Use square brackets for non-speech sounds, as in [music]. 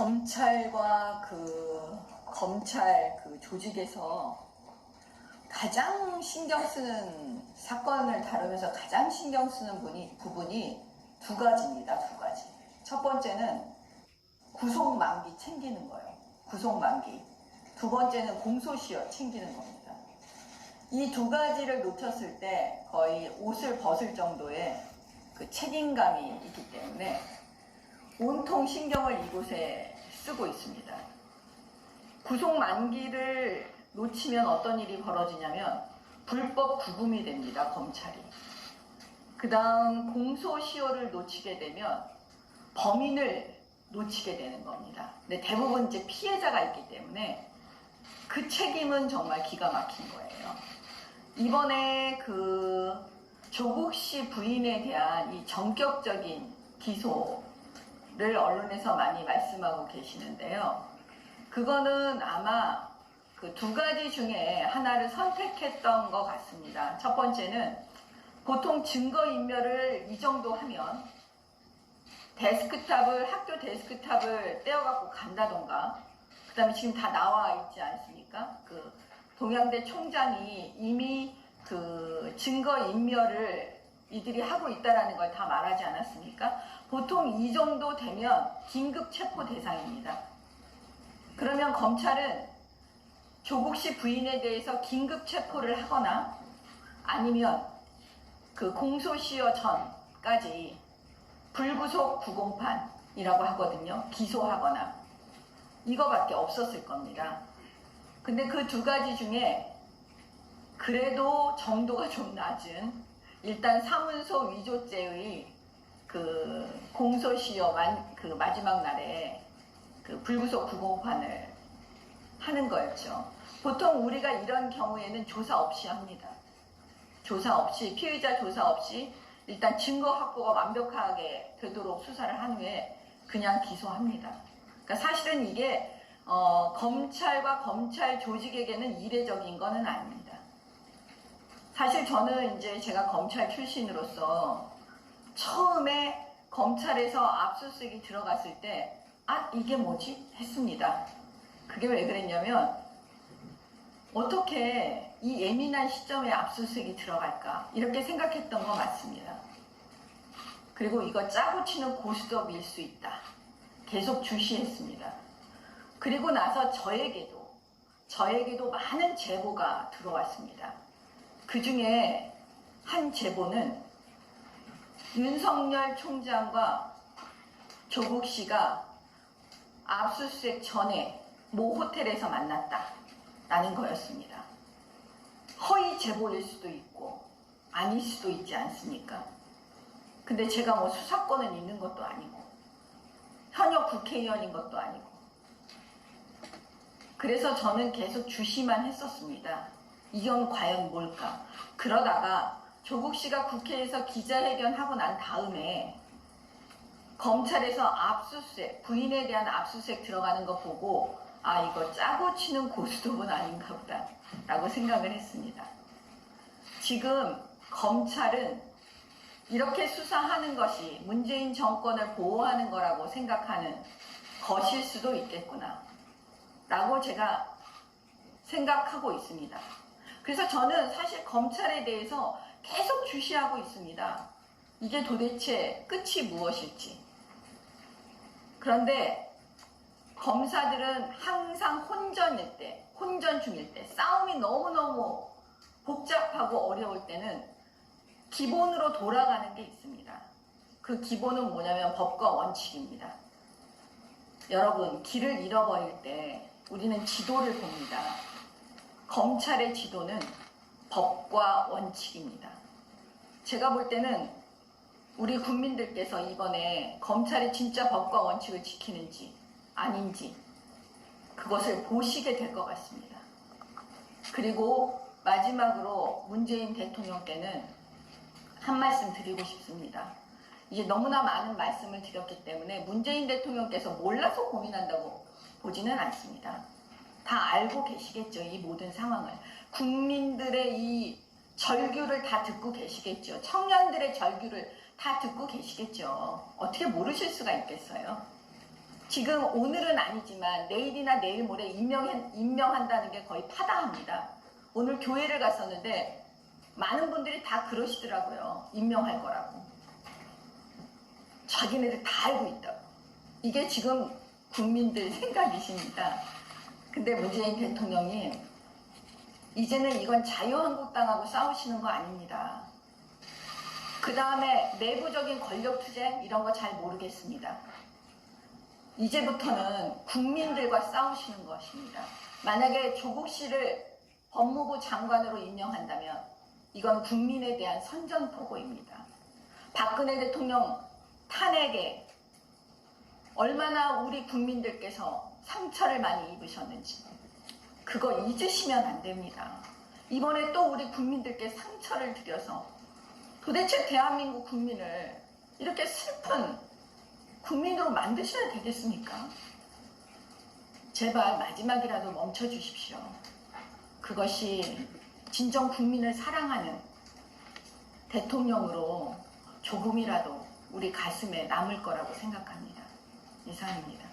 검찰과 그 검찰 그 조직에서 가장 신경 쓰는 사건을 다루면서 가장 신경 쓰는 분이 부분이 두 가지입니다. 두 가지. 첫 번째는 구속 만기 챙기는 거예요. 구속 만기. 두 번째는 공소시효 챙기는 겁니다. 이 두 가지를 놓쳤을 때 거의 옷을 벗을 정도의 그 책임감이 있기 때문에 온통 신경을 이곳에 쓰고 있습니다. 구속 만기를 놓치면 어떤 일이 벌어지냐면 불법 구금이 됩니다, 검찰이. 그 다음 공소시효를 놓치게 되면 범인을 놓치게 되는 겁니다. 근데 대부분 이제 피해자가 있기 때문에 그 책임은 정말 기가 막힌 거예요. 이번에 그 조국 씨 부인에 대한 이 전격적인 기소 를 언론에서 많이 말씀하고 계시는데요. 그거는 아마 그 두 가지 중에 하나를 선택했던 것 같습니다. 첫 번째는 보통 증거인멸을 이 정도 하면 데스크탑을, 학교 데스크탑을 떼어갖고 간다던가, 그 다음에 지금 다 나와 있지 않습니까? 그 동양대 총장이 이미 그 증거인멸을 이들이 하고 있다라는 걸 다 말하지 않았습니까? 보통 이 정도 되면 긴급 체포 대상입니다. 그러면 검찰은 조국 씨 부인에 대해서 긴급 체포를 하거나 아니면 그 공소시효 전까지 불구속 구공판이라고 하거든요. 기소하거나 이거밖에 없었을 겁니다. 근데 그 두 가지 중에 그래도 정도가 좀 낮은 일단 사문서 위조죄의 그 공소시효 만, 그 마지막 날에 그 불구속 구공판을 하는 거였죠. 보통 우리가 이런 경우에는 조사 없이 합니다. 조사 없이 피의자 조사 없이 일단 증거 확보가 완벽하게 되도록 수사를 한 후에 그냥 기소합니다. 그러니까 사실은 이게 어, 검찰과 검찰 조직에게는 이례적인 거는 아닙니다. 사실 저는 이제 제가 검찰 출신으로서 처음에 검찰에서 압수수색이 들어갔을 때 아, 이게 뭐지? 했습니다. 그게 왜 그랬냐면 어떻게 이 예민한 시점에 압수수색이 들어갈까? 이렇게 생각했던 거 맞습니다. 그리고 이거 짜고 치는 고스톱일 수 있다. 계속 주시했습니다. 그리고 나서 저에게도 저에게도 많은 제보가 들어왔습니다. 그 중에 한 제보는 윤석열 총장과 조국 씨가 압수수색 전에 모 호텔에서 만났다라는 거였습니다. 허위 제보일 수도 있고 아닐 수도 있지 않습니까? 근데 제가 뭐 수사권은 있는 것도 아니고 현역 국회의원인 것도 아니고 그래서 저는 계속 주시만 했었습니다. 이건 과연 뭘까? 그러다가 조국 씨가 국회에서 기자회견하고 난 다음에 검찰에서 압수수색, 부인에 대한 압수수색 들어가는 거 보고 아 이거 짜고 치는 고스톱은 아닌가 보다 라고 생각을 했습니다. 지금 검찰은 이렇게 수사하는 것이 문재인 정권을 보호하는 거라고 생각하는 것일 수도 있겠구나 라고 제가 생각하고 있습니다. 그래서 저는 사실 검찰에 대해서 계속 주시하고 있습니다. 이게 도대체 끝이 무엇일지. 그런데 검사들은 항상 혼전일 때, 혼전 중일 때, 싸움이 너무너무 복잡하고 어려울 때는 기본으로 돌아가는 게 있습니다. 그 기본은 뭐냐면 법과 원칙입니다. 여러분, 길을 잃어버릴 때 우리는 지도를 봅니다. 검찰의 지도는 법과 원칙입니다. 제가 볼 때는 우리 국민들께서 이번에 검찰이 진짜 법과 원칙을 지키는지 아닌지 그것을 보시게 될 것 같습니다. 그리고 마지막으로 문재인 대통령께는 한 말씀 드리고 싶습니다. 이제 너무나 많은 말씀을 드렸기 때문에 문재인 대통령께서 몰라서 고민한다고 보지는 않습니다. 다 알고 계시겠죠, 이 모든 상황을. 국민들의 이 절규를 다 듣고 계시겠죠. 청년들의 절규를 다 듣고 계시겠죠. 어떻게 모르실 수가 있겠어요? 지금 오늘은 아니지만 내일이나 내일 모레 임명, 임명한다는 게 거의 파다합니다. 오늘 교회를 갔었는데 많은 분들이 다 그러시더라고요. 임명할 거라고. 자기네들 다 알고 있다고. 이게 지금 국민들 [laughs] 생각이십니다. 근데 문재인 대통령이 이제는 이건 자유한국당하고 싸우시는 거 아닙니다. 그 다음에 내부적인 권력 투쟁 이런 거 잘 모르겠습니다. 이제부터는 국민들과 싸우시는 것입니다. 만약에 조국 씨를 법무부 장관으로 임명한다면 이건 국민에 대한 선전포고입니다. 박근혜 대통령 탄핵에 얼마나 우리 국민들께서 상처를 많이 입으셨는지 그거 잊으시면 안 됩니다. 이번에 또 우리 국민들께 상처를 드려서 도대체 대한민국 국민을 이렇게 슬픈 국민으로 만드셔야 되겠습니까? 제발 마지막이라도 멈춰 주십시오. 그것이 진정 국민을 사랑하는 대통령으로 조금이라도 우리 가슴에 남을 거라고 생각합니다. 이상입니다.